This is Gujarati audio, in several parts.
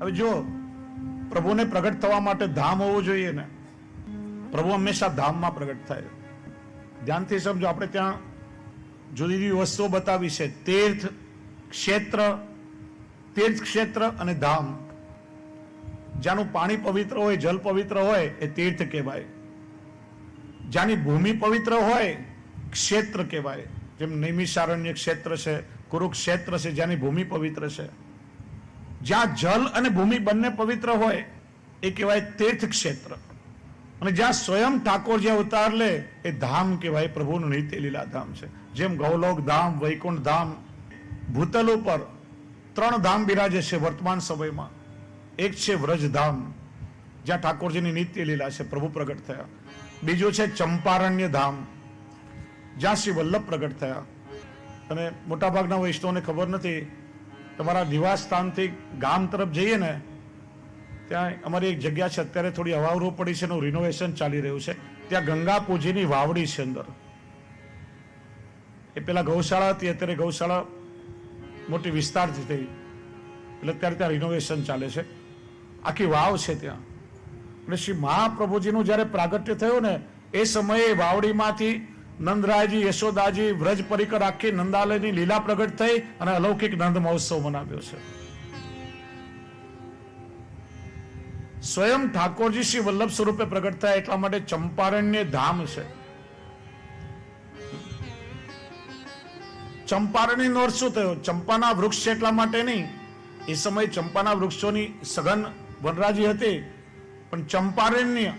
હવે જો પ્રભુને પ્રગટ થવા માટે ધામ હોવું જોઈએ ને, પ્રભુ હંમેશા ધામમાં પ્રગટ થાય ધ્યાનથી સમજો, આપણે ત્યાં જુદી જુદી વસ્તુઓ બતાવી છે. તીર્થ ક્ષેત્ર તીર્થ ક્ષેત્ર અને ધામ. જ્યાંનું પાણી પવિત્ર હોય જલ પવિત્ર હોય, એ તીર્થ કહેવાય. જ્યાંની ભૂમિ પવિત્ર હોય, ક્ષેત્ર કહેવાય. જેમ નૈમિષારણ્ય ક્ષેત્ર છે, કુરુક્ષેત્ર છે જ્યાંની ભૂમિ પવિત્ર છે. જ્યાં જલ અને ભૂમિ બંને પવિત્ર હોય, એ કહેવાય તીર્થ ક્ષેત્ર અને જ્યાં સ્વયં ઠાકોર જે અવતાર લે, એ ધામ કહેવાય પ્રભુનું નિત્ય લીલા ધામ છે. જેમ ગૌલોક ધામ, વૈકુંઠ ધામ, ભૂતલ ઉપર ત્રણ ધામ બિરાજે છે વર્તમાન સમયમાં. એક છે વ્રજધામ જ્યાં ઠાકોરજીની નિત્ય લીલા છે, પ્રભુ પ્રગટ થયા. બીજું છે ચંપારણ્ય ધામ, જ્યાં શ્રી વલ્લભ પ્રગટ થયા. અને મોટાભાગના વૈષ્ણવને ખબર નથી, તમારા નિવાસ સ્થાનથી ગામ તરફ જઈએ ને, ત્યાં અમારી એક જગ્યા છે, અત્યારે થોડી અવાવરું પડી છે, એનું રિનોવેશન ચાલી રહ્યું છે. ત્યાં ગંગા પૂજીની વાવડી છે અંદર. એ પેલા ગૌશાળા હતી, અત્યારે ગૌશાળા મોટી વિસ્તારથી થઈ. એટલે અત્યારે ત્યાં રિનોવેશન ચાલે છે. આખી વાવ છે ત્યાં. એટલે શ્રી મહાપ્રભુજીનું જ્યારે પ્રાગટ્ય થયું ને, એ સમયે વાવડીમાંથી નંદરાયજી, યશોદાજી વ્રજ પરિકર આખી નંદાલયની લીલા પ્રગટ થઈ અને અલૌકિક નંદ મહોત્સવ મનાવ્યો છે. સ્વયં ઠાકોરજી શ્રી વલ્લભ સ્વરૂપે પ્રગટ થયા એટલા માટે ચંપારણ્ય ધામ છે. ચંપારણ્ય નો અર્થ શું થયો? ચંપાના વૃક્ષ છે એટલા માટે નહીં. એ સમયે ચંપાના વૃક્ષોની સઘન વનરાજી હતી. પણ ચંપારણ્ય,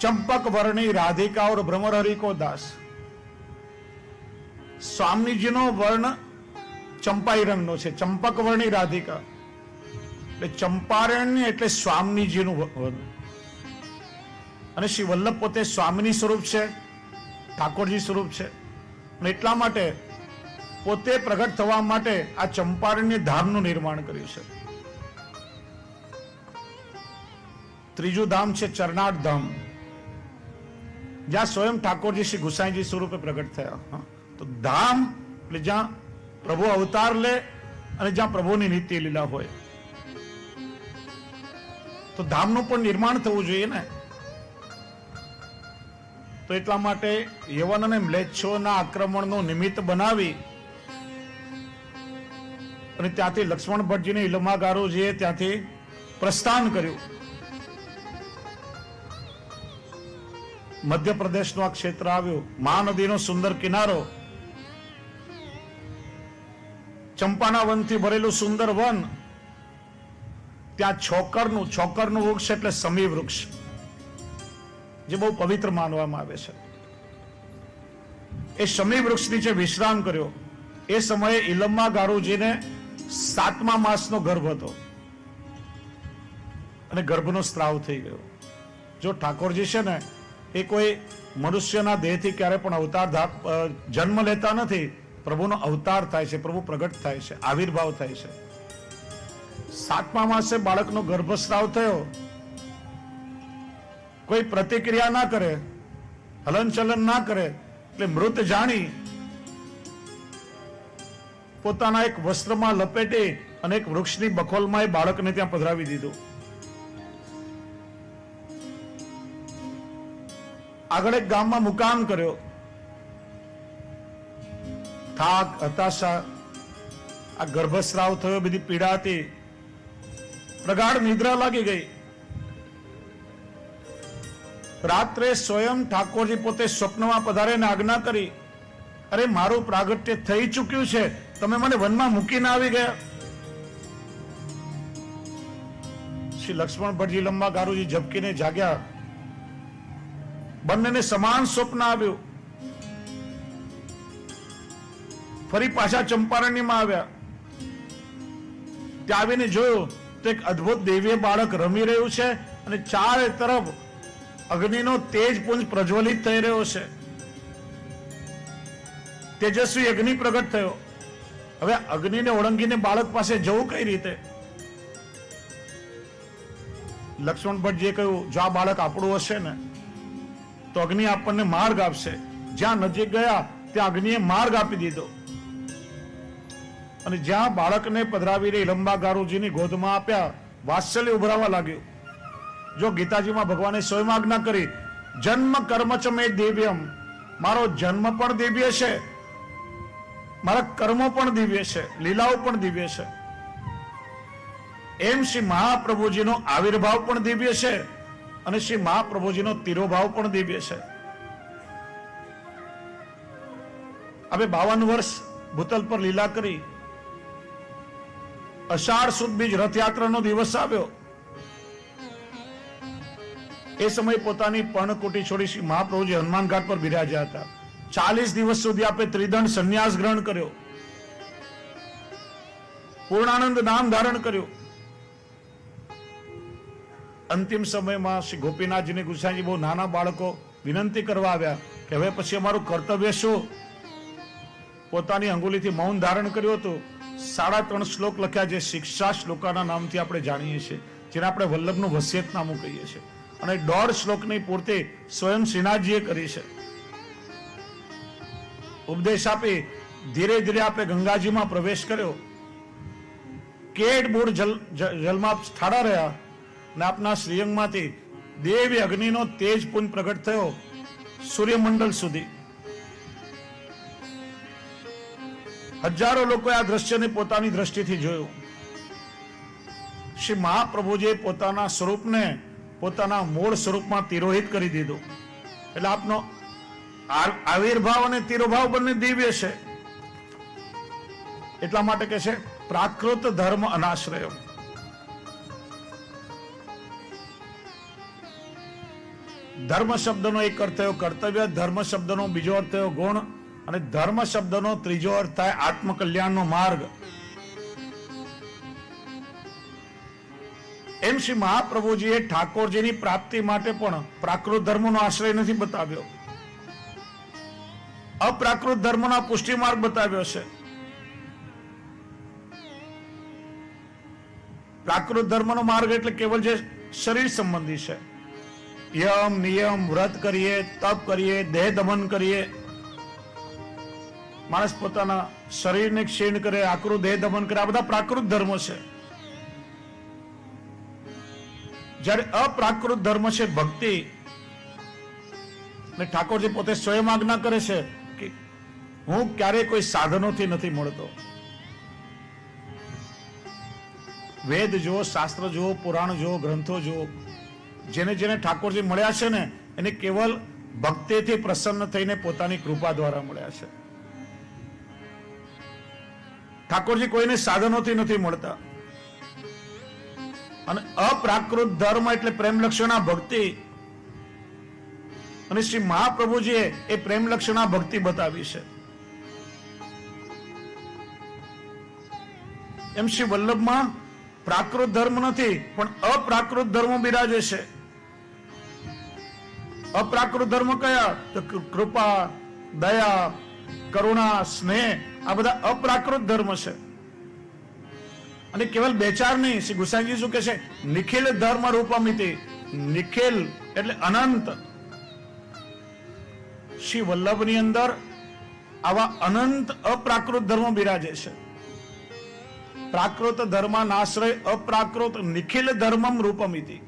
ચંપક વર્ણી રાધિકા ઓર ભ્રમર હરિ કો દાસ. સ્વામીજીનો વર્ણ ચંપાઈ રંગનો છે, ચંપક વર્ણી રાધિકા. એટલે ચંપારણ્ય એટલે સ્વામીજીનું વર્ણ. અને શ્રી વલ્લભ પોતે સ્વામીની સ્વરૂપ છે, ઠાકોરજી સ્વરૂપ છે. અને એટલા માટે પોતે પ્રગટ થવા માટે આ ચંપારણ્ય ધામનું નિર્માણ કર્યું છે. ત્રીજું ધામ છે ચરનાટ ધામ. જ્યાં સ્વયં ઠાકોરજી શ્રી ગુસાઈજી સ્વરૂપે પ્રગટ થયા. તો ધામ એટલે જ્યાં પ્રભુ અવતાર લે અને જ્યાં પ્રભુની નિત્ય લીલા હોય. તો ધામનું પણ નિર્માણ થવું જોઈએ ને. તો એટલા માટે યવન અને મ્લેચ્છોના આક્રમણનું નિમિત્ત બનાવી અને ત્યાંથી લક્ષ્મણ ભટ્ટજીને જે ત્યાંથી પ્રસ્થાન કર્યું. મધ્યપ્રદેશનું આ ક્ષેત્ર આવ્યું, મહાનદીનો સુંદર કિનારો, ચંપાના વનથી ભરેલું સુંદર વન, ત્યાં છોકરનું છોકરનું વૃક્ષ એટલે સમી વૃક્ષ, જે બહુ પવિત્ર માનવામાં આવે છે. એ શમી વૃક્ષ નીચે વિશ્રામ કર્યો, એ સમયે ઇલમ્મા ગારુજીને સાતમા માસનો ગર્ભ હતો. અને ગર્ભનો સ્ત્રાવ થઈ ગયો. જો ઠાકોરજી છે ને એ કોઈ મનુષ્યના દેહથી ક્યારે પણ અવતાર જન્મ લેતા નથી. પ્રભુનો અવતાર થાય છે, પ્રભુ પ્રગટ થાય છે, આવિર્ભાવ થાય છે. સાતમા માસે બાળકનો ગર્ભસ્રાવ થયો. કોઈ પ્રતિક્રિયા ના કરે, હલનચલન ના કરે, એટલે મૃત જાણી પોતાના એક વસ્ત્રમાં લપેટી અને એક વૃક્ષની બખોલમાં એ બાળકને ત્યાં પધરાવી દીધું. આગળ એક ગામમાં મુકામ કર્યો. થાક, હતાશા, આ ગર્ભસ્રાવ થયો, બધી પીડા હતી. પ્રગાઢ નિદ્રા લાગી ગઈ. રાત્રે સ્વયં ઠાકોરજી પોતે સ્વપ્નમાં પધારીને આજ્ઞા કરી, અરે, મારું પ્રાગટ્ય થઈ ચૂક્યું છે. તમે મને વનમાં મૂકીને આવી ગયા. શ્રી લક્ષ્મણ ભટજી લંબા ગારુજી ઝબકીને જાગ્યા. બંનેને સમાન સ્વપ્ન આવ્યું. ફરી પાછા ચંપારણ્યમાં આવ્યા. ત્યાં આવીને જોયું તો એક અદ્ભુત દેવીય બાળક રમી રહ્યું છે અને ચારે તરફ અગ્નિનો તેજ પુંજ પ્રજ્વલિત થઈ રહ્યો છે. તેજસ્વી અગ્નિ પ્રગટ થયો. હવે અગ્નિને ઓળંગીને બાળક પાસે જવું કઈ રીતે? લક્ષ્મણ ભટ્ટજીએ કહ્યું, જો આ બાળક આપણું હશે ને તો અગ્નિ આપણને માર્ગ આપશે. જ્યાં નજીક ગયા, ત્યાં અગ્નિએ માર્ગ આપી દીધો. અને જ્યાં બાળકને પધરાવીને લંબા ગારુજીની ગોદમાં આપ્યા, વાત્સલ્ય ઉભરાવા લાગ્યું. જો ગીતાજીમાં ભગવાને સ્વયં આજ્ઞા કરી, જન્મ કર્મ ચ મે દિવ્યમ. મારો જન્મ પણ દિવ્ય છે. મારા કર્મો પણ દિવ્ય છે. લીલાઓ પણ દિવ્ય છે. એમ શ્રી મહાપ્રભુજીનો આવિર્ભાવ પણ દિવ્ય છે. અને શ્રી મહાપ્રભુજીનો તિરોભાવ પણ દિવ્ય છે. હવે બાવન વર્ષ ભૂતલ પર લીલા કરી, અષાઢ સુદ બીજ રથયાત્રાનો દિવસ આવ્યો. એ સમયે પોતાની પર્ણકુટી છોડી શ્રી મહાપ્રભુજી હનુમાન ઘાટ પર બિરાજ્યા હતા. ચાલીસ દિવસ સુધી આપે ત્રિદંડ સંન્યાસ ગ્રહણ કર્યો. પૂર્ણાનંદ નામ ધારણ કર્યું. અંતિમ સમયમાં શ્રી ગોપીનાથજીને ગુસાઈજી બહુ નાના બાળકો વિનંતી કરવા આવ્યા કે હવે પછી અમારું કર્તવ્ય શું? પોતાની અંગુલીથી મૌન ધારણ કર્યું હતું. સાડા ત્રણ શ્લોક લખ્યા જે શિક્ષા શ્લોકાના નામથી આપણે જાણીએ છીએ. જેને આપણે વલ્લભનું વસિયતનામું કહીએ છીએ. અને દોઢ શ્લોકની પૂર્તિ સ્વયં શ્રીનાથજીએ કરી છે. ઉપદેશ આપી ધીરે ધીરે આપણે ગંગાજીમાં પ્રવેશ કર્યો. કેટ બૂર જલ જલમાં ઠાડા રહ્યા. ને આપના શ્રીઅંગમાંથી દેવી અગ્નિનો તેજ પુંજ પ્રગટ થયો સૂર્યમંડળ સુધી. હજારો લોકોએ આ દ્રશ્યને પોતાની દ્રષ્ટિથી જોયું. શ્રી મહાપ્રભુજીએ પોતાના સ્વરૂપને પોતાના મૂળ સ્વરૂપમાં તિરોહિત કરી દીધું. એટલે આપનો આવિર્ભાવ અને તિરોભાવ બંને દિવ્ય છે. એટલા માટે કે છે પ્રાકૃત ધર્મ અનાશ્રય. ધર્મ શબ્દનો એક અર્થ થયો કર્તવ્ય, ધર્મ શબ્દનો બીજો અર્થ થયો ગુણ, અને ધર્મ શબ્દનો ત્રીજો અર્થ થાય આત્મકલ્યાણનો માર્ગ. એમ શ્રી મહાપ્રભુજીએ ઠાકોરજીની પ્રાપ્તિ માટે પણ પ્રાકૃત ધર્મનો આશ્રય નથી બતાવ્યો. અપ્રાકૃત ધર્મનો પુષ્ટિ માર્ગ બતાવ્યો છે. પ્રાકૃત ધર્મનો માર્ગ એટલે કેવલ જે શરીર સંબંધી છે. યમ, નિયમ, વ્રત કરીએ, તપ કરીએ, દેહ દમન કરીએ. માણસ પોતાના શરીરને ક્ષીણ કરે, આકરું દેહ દમન કરે, આ બધા પ્રાકૃત ધર્મ છે. જ્યારે અપ્રાકૃત ધર્મ છે ભક્તિ અને ઠાકોરજી પોતે સ્વયં આજ્ઞા કરે છે કે હું ક્યારેય કોઈ સાધનોથી નથી મળતો. વેદ જુઓ, શાસ્ત્ર જુઓ, પુરાણ જુઓ, ગ્રંથો જુઓ જેને જેને ઠાકોરજી મળ્યા છે ને, એને કેવલ ભક્તિથી પ્રસન્ન થઈને પોતાની કૃપા દ્વારા મળ્યા છે. ઠાકોરજી કોઈને સાધનોથી નથી મળતા. અને અપ્રાકૃત ધર્મ એટલે પ્રેમ ભક્તિ. અને શ્રી મહાપ્રભુજીએ એ પ્રેમ લક્ષણા ભક્તિ બતાવી છે. એમ શ્રી વલ્લભમાં પ્રાકૃત ધર્મ નથી, પણ અપ્રાકૃત ધર્મ બિરાજે છે. અપ્રાકૃત ધર્મ કયા? તો કૃપા, દયા, કરુણા, સ્નેહ, આ બધા અપ્રાકૃત ધર્મ છે. અને કેવલ બે ચાર નહીં, શ્રી ગુસાઈજી શું કે છે? નિખિલ ધર્મ રૂપમિતિ. નિખિલ એટલે અનંત. શ્રી વલ્લભની અંદર આવા અનંત અપ્રાકૃત ધર્મ બિરાજે છે. પ્રાકૃત ધર્માનાશ્રય, અપ્રાકૃત નિખિલ ધર્મમ રૂપમિતિ.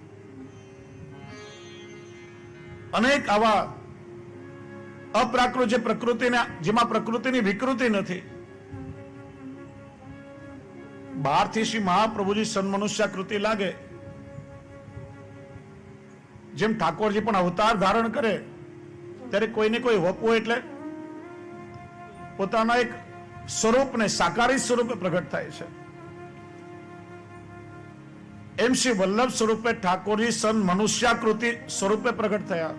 અનેક આવા અપ્રાકૃત જે પ્રકૃતિને જેમાં પ્રકૃતિની વિકૃતિ નથી. બહારથી શ્રી મહાપ્રભુજી સન્મનુષ્યાકૃતિ લાગે. જેમ ઠાકોરજી પણ અવતાર ધારણ કરે, ત્યારે કોઈને કોઈ વપવો એટલે પોતાના એક સ્વરૂપને સાકારી સ્વરૂપે પ્રગટ થાય છે. એમ શ્રી વલ્લભ સ્વરૂપે ઠાકોરજી સન મનુષ્યાકૃતિ સ્વરૂપે પ્રગટ થયા.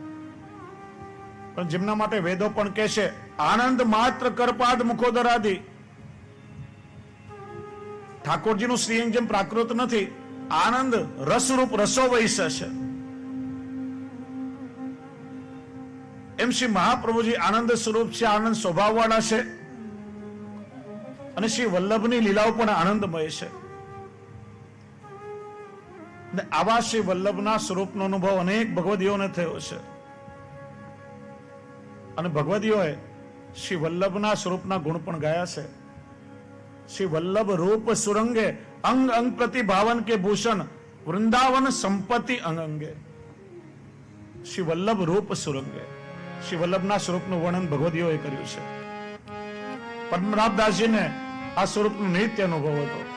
પણ જેમના માટે વેદો પણ કે છે, આનંદ માત્ર કરપાદ મુખોદરાદિ. ઠાકોરજીનું શ્રીઅંગ જેમ પ્રાકૃત નથી, આનંદ રસરૂપ રસો વૈશ્ય છે. એમ શ્રી મહાપ્રભુજી આનંદ સ્વરૂપ છે, આનંદ સ્વભાવવાળા છે, અને શ્રી વલ્લભની લીલાઓ પણ આનંદમય છે. આવા શ્રી વલ્લભના સ્વરૂપનો અનુભવ અનેક ભગવદીઓને થયો છે. અને ભગવદીઓએ શ્રી વલ્લભના સ્વરૂપના ગુણ પણ ગાયા છે. શ્રી વલ્લભ રૂપ સુરંગે અંગ અંગ પ્રતિ ભાવન કે ભૂષણ, વૃંદાવન સંપત્તિ અંગ અંગે. શ્રી વલ્લભ રૂપ સુરંગે. શ્રી વલ્લભના સ્વરૂપનું વર્ણન ભગવદીઓએ કર્યું છે. પદ્મનાભદાસજીને આ સ્વરૂપનો નિત્ય અનુભવ હતો.